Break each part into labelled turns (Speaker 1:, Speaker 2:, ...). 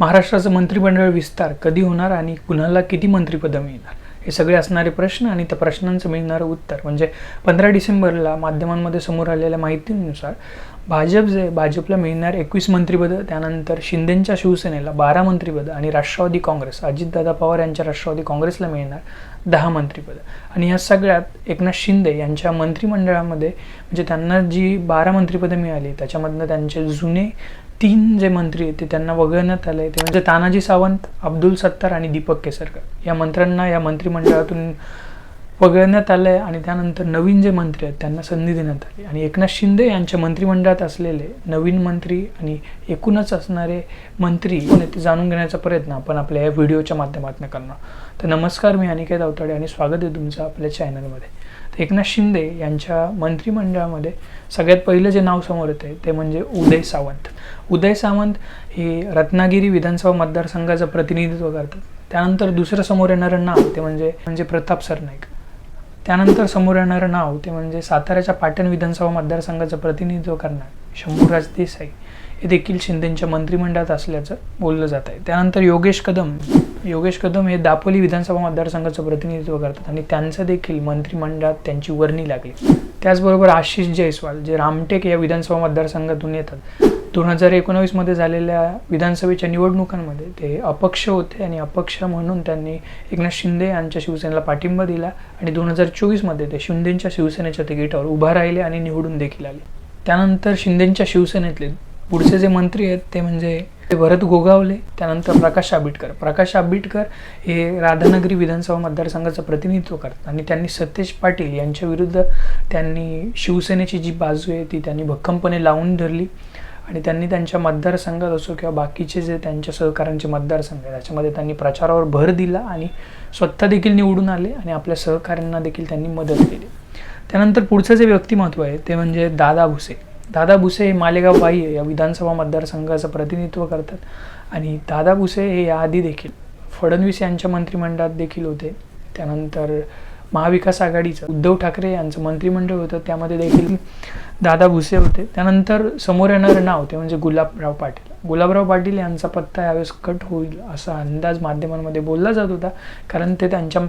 Speaker 1: महाराष्ट्राचं मंत्रिमंडळ विस्तार कधी होणार आणि कुणाला किती मंत्रिपदं मिळणार? हे सगळे असणारे प्रश्न आणि त्या प्रश्नांचं मिळणारं उत्तर. म्हणजे पंधरा डिसेंबरला माध्यमांमध्ये समोर आलेल्या माहितीनुसार भाजप जे भाजपला मिळणार एकवीस मंत्रिपदं त्यानंतर शिंदेंच्या शिवसेनेला बारा मंत्रिपदं आणि राष्ट्रवादी काँग्रेस अजितदादा पवार यांच्या राष्ट्रवादी काँग्रेसला मिळणार दहा मंत्रिपदं. आणि ह्या सगळ्यात एकनाथ शिंदे यांच्या मंत्रिमंडळामध्ये म्हणजे त्यांना जी बारा मंत्रिपदं मिळाली त्याच्यामधनं त्यांचे जुने तीन जे मंत्री आहेत ते त्यांना वगळण्यात आले ते म्हणजे तानाजी सावंत अब्दुल सत्तार आणि दीपक केसरकर. या मंत्र्यांना या मंत्रिमंडळातून वगळण्यात आलं आहे आणि त्यानंतर नवीन जे मंत्री आहेत त्यांना संधी देण्यात आली. आणि एकनाथ शिंदे यांच्या मंत्रिमंडळात असलेले नवीन मंत्री आणि एकूणच असणारे मंत्री ते जाणून घेण्याचा प्रयत्न आपण आपल्या या व्हिडिओच्या माध्यमातून करणार. तर नमस्कार मी अनिकेत अवताडे आणि स्वागत आहे तुमचं आपल्या चॅनलमध्ये. तर एकनाथ शिंदे यांच्या मंत्रिमंडळामध्ये सगळ्यात पहिलं जे नाव समोर येते ते म्हणजे उदय सावंत. उदय सावंत हे रत्नागिरी विधानसभा मतदारसंघाचं प्रतिनिधित्व करतात. त्यानंतर दुसरं समोर येणारं नाव ते म्हणजे म्हणजे प्रताप सरनाईक. त्यानंतर समोर येणारं नाव ते म्हणजे साताऱ्याच्या पाटण विधानसभा मतदारसंघाचं प्रतिनिधित्व करणार शंभूराज देसाई. हे देखील शिंदेंच्या मंत्रिमंडळात असल्याचं बोललं जात आहे. त्यानंतर योगेश कदम. योगेश कदम हे दापोली विधानसभा मतदारसंघाचं प्रतिनिधित्व करतात आणि त्यांचं देखील मंत्रिमंडळात त्यांची वर्णी लागली. त्याचबरोबर आशिष जयस्वाल जे रामटेक या विधानसभा मतदारसंघातून येतात. दोन हजार एकोणावीसमध्ये झालेल्या विधानसभेच्या निवडणुकांमध्ये ते अपक्ष होते आणि अपक्ष म्हणून त्यांनी एकनाथ शिंदे यांच्या शिवसेनेला पाठिंबा दिला आणि दोन हजार चोवीसमध्ये ते शिंदेंच्या शिवसेनेच्या तिकिटावर उभा राहिले आणि निवडून देखील आले. त्यानंतर शिंदेंच्या शिवसेनेतले पुढचे जे मंत्री आहेत ते म्हणजे ते भरत गोगावले त्यानंतर प्रकाश आंबेडकर. प्रकाश आंबेडकर हे राधानगरी विधानसभा मतदारसंघाचं प्रतिनिधित्व करतात आणि त्यांनी सतेज पाटील यांच्या विरुद्ध त्यांनी शिवसेनेची जी बाजू आहे ती त्यांनी भक्कमपणे लावून धरली. आणि त्यांनी त्यांच्या मतदारसंघात असो किंवा बाकीचे जे त्यांच्या सहकाऱ्यांचे मतदारसंघ आहे त्याच्यामध्ये त्यांनी प्रचारावर भर दिला आणि स्वतः देखील निवडून आले आणि आपल्या सहकाऱ्यांना देखील त्यांनी मदत केली. त्यानंतर पुढचं जे व्यक्तिमत्व आहे ते म्हणजे दादा भुसे. दादा भुसे हे मालेगाव बाई या विधानसभा मतदारसंघाचं प्रतिनिधित्व करतात. आणि दादा भुसे हे याआधी देखील फडणवीस यांच्या मंत्रिमंडळात देखील होते. त्यानंतर महाविकास आघाडीचं. उद्धव ठाकरे यांचं मंत्रिमंडळ होतं त्यामध्ये देखील दादा भुसे होते. त्यानंतर समोर येणारं नाव ते म्हणजे गुलाबराव पाटील. गुलाबराव पाटील यांचा पत्ता यावेळेस कट होईल असा अंदाज माध्यमांमध्ये बोलला जात होता कारण ते त्यांच्या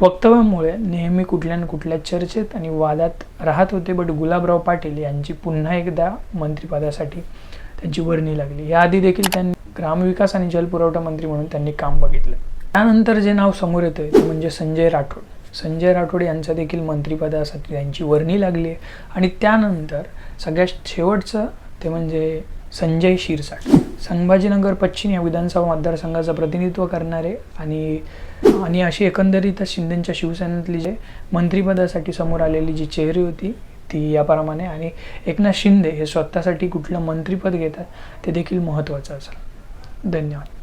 Speaker 1: वक्तव्यामुळे नेहमी कुठल्या ना कुठल्या चर्चेत आणि वादात राहत होते. बट गुलाबराव पाटील यांची पुन्हा एकदा मंत्रिपदासाठी त्यांची वर्णी लागली. याआधी देखील त्यांनी ग्रामविकास आणि जलपुरवठा मंत्री म्हणून त्यांनी काम बघितलं. त्यानंतर जे नाव समोर येतं ते म्हणजे संजय राठोड. संजय राठोड यांचा देखील मंत्रिपदासाठी त्यांची वर्णी लागली आहे. आणि त्यानंतर सगळ्यात शेवटचं ते म्हणजे संजय शिरसाट. संभाजीनगर पश्चिम या विधानसभा मतदारसंघाचं प्रतिनिधित्व करणारे आणि आणि अशी एकंदरीत शिंदेच्या शिवसेनेतली जे मंत्रिपदासाठी समोर आलेली जी चेहरी होती ती याप्रमाणे. आणि एकनाथ शिंदे हे स्वतःसाठी कुठलं मंत्रिपद घेतात ते देखील महत्त्वाचं असेल. धन्यवाद.